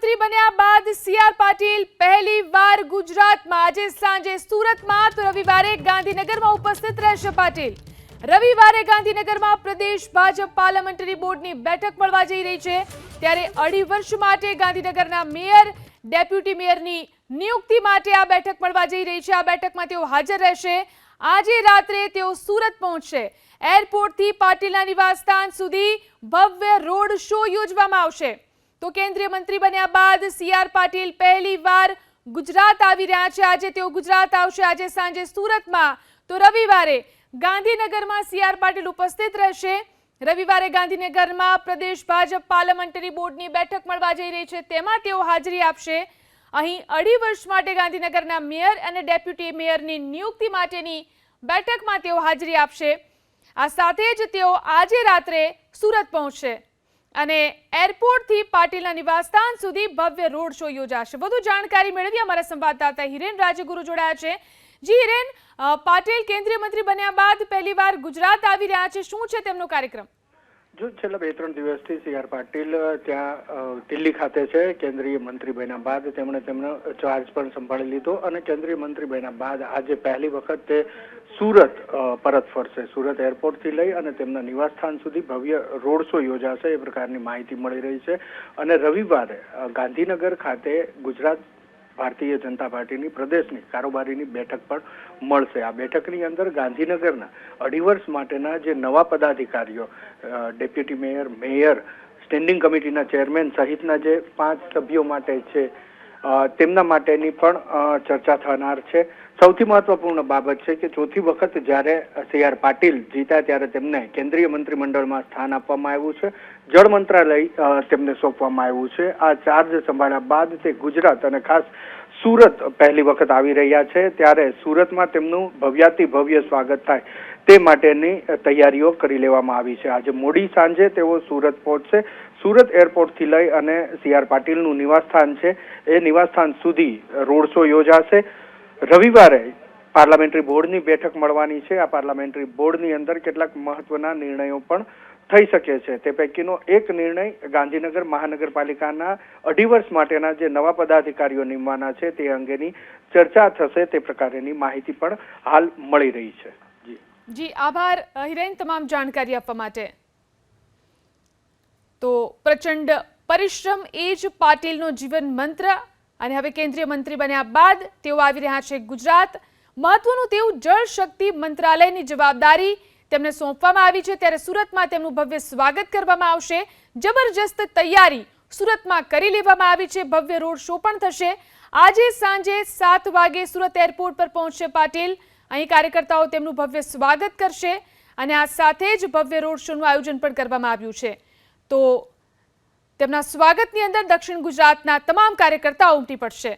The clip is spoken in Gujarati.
મંત્રી બન્યા બાદ સીઆર પાટીલ પહેલી વાર ગુજરાતમાં આજે સાંજે સુરતમાં તો રવિવારે ગાંધીનગરમાં ઉપસ્થિત રહેશે પાટીલ. રવિવારે ગાંધીનગરમાં પ્રદેશ ભાજપ પાર્લામેન્ટરી બોર્ડની બેઠક મળવા જઈ રહી છે. ત્યારે અઢી વર્ષ માટે ગાંધીનગરના મેયર, ડેપ્યુટી મેયરની નિયુક્તિ માટે આ બેઠક મળવા જઈ રહી છે. આ બેઠકમાં તેઓ હાજર રહેશે. આજે રાત્રે તેઓ સુરત પહોંચશે. એરપોર્ટથી પાટીલના નિવાસસ્થાન સુધી ભવ્ય રોડ શો યોજવામાં આવશે. તો કેન્દ્રીય મંત્રી બન્યા બાદ સી આર પાટીલ પહેલી વાર ગુજરાત આવી રહ્યા છે. આજે તેઓ ગુજરાત આવશે. આજે સાંજે સુરતમાં તો રવિવારે ગાંધીનગરમાં સી આર પાટીલ ઉપસ્થિત રહેશે. રવિવારે ગાંધીનગરમાં પ્રદેશ ભાજપ પાર્લામેન્ટરી બોર્ડની બેઠક મળવા જઈ રહી છે. તેમાં તેઓ હાજરી આપશે. અહીં અઢી વર્ષ માટે ગાંધીનગરના મેયર અને ડેપ્યુટી મેયરની નિયુક્તિ માટેની બેઠકમાં તેઓ હાજરી આપશે. આ સાથે જ તેઓ આજે રાત્રે સુરત પહોંચશે. અને એરપોર્ટથી પાટીલના નિવાસસ્થાન સુધી ભવ્ય રોડ શો યોજાશે. વધુ જાણકારી મેળવી અમારા સંવાદદાતા હિરેન. રાજગુરુ જોડાયા છે. જી હિરેન પાટીલ કેન્દ્રીય મંત્રી બન્યા બાદ પહેલીવાર ગુજરાત આવી રહ્યા છે. શું છે તેમનો કાર્યક્રમ? જો છેલ્લા બે ત્રણ દિવસથી સી આર પાટીલ ત્યાં દિલ્હી ખાતે છે. કેન્દ્રીય મંત્રી બન્યા બાદ તેમણે તેમનો ચાર્જ પણ સંભાળી લીધો અને કેન્દ્રીય મંત્રી બન્યા બાદ આજે પહેલી વખત તે સુરત પરત ફરશે. સુરત એરપોર્ટથી લઈ અને તેમના નિવાસસ્થાન સુધી ભવ્ય રોડ શો યોજાશે. એ પ્રકારની માહિતી મળી રહી છે. અને રવિવારે ગાંધીનગર ખાતે ગુજરાત ભારતીય જનતા પાર્ટીની પ્રદેશની કારોબારીની બેઠક પણ મળશે. આ બેઠકની અંદર ગાંધીનગરના અઢી વર્ષ માટેના જે નવા પદાધિકારીઓ ડેપ્યુટી મેયર મેયર, સ્ટેન્ડિંગ કમિટીના ચેરમેન સહિતના જે પાંચ સભ્યો માટે છે તેમના માટેની પણ ચર્ચા થનાર છે. સૌથી મહત્વપૂર્ણ બાબત છે કે ચોથી વખત જ્યારે સી આર પાટીલ જીતા ત્યારે તેમને કેન્દ્રીય મંત્રીમંડળમાં સ્થાન આપવામાં આવ્યું છે. જળ મંત્રાલય તેમને સોંપવામાં આવ્યું છે. આ ચાર્જ સંભાળ્યા બાદ તે ગુજરાત અને ખાસ સુરત પહેલી વખત આવી રહ્યા છે. ત્યારે સુરતમાં તેમનું ભવ્યાતિ ભવ્ય સ્વાગત થાય. તે માટેની તૈયારીઓ કરી લેવામાં આવી છે. આજે મોડી સાંજે તેઓ સુરત પહોંચશે. સુરત એરપોર્ટથી લઈ અને સી આર પાટીલનું નિવાસસ્થાન છે. એ નિવાસસ્થાન સુધી રોડ શો યોજાશે. રવિવારે પાર્લામેન્ટરી બોર્ડની બેઠક મળવાની છે. આ પાર્લામેન્ટરી બોર્ડની અંદર કેટલાક મહત્વના નિર્ણયો પણ થઈ શકે છે. તે પૈકીનો એક નિર્ણય ગાંધીનગર મહાનગરપાલિકાના અઢી વર્ષ માટેના જે નવા પદાધિકારીઓ નિમવાના છે, તે અંગેની ચર્ચા થશે. તે પ્રકારેની માહિતી પણ હાલ મળી રહી છે. જી, આભાર. હિરેન, તમામ જાણકારી આપવા માટે. તો પ્રચંડ પરિશ્રમ એ જ પાટીલનો જીવન મંત્ર અને હવે કેન્દ્રીય મંત્રી બન્યા બાદ તેઓ આવી રહ્યા છે ગુજરાત. મહત્વનું તેવું જળ મંત્રાલયની જવાબદારી તેમને સોંપવામાં આવી છે. ત્યારે સુરતમાં તેમનું ભવ્ય સ્વાગત કરવામાં આવશે. જબરજસ્ત તૈયારી સુરતમાં કરી લેવામાં આવી છે. ભવ્ય રોડ શો પણ થશે. આજે સાંજે સાત વાગે સુરત એરપોર્ટ પર પહોંચશે પાટીલ. અહીં કાર્યકર્તાઓ તેમનું ભવ્ય સ્વાગત કરશે અને આ સાથે જ ભવ્ય રોડ શોનું આયોજન પણ કરવામાં આવ્યું છે. તો તેમના સ્વાગતની અંદર દક્ષિણ ગુજરાતના તમામ કાર્યકર્તાઓ ઉમટી પડશે.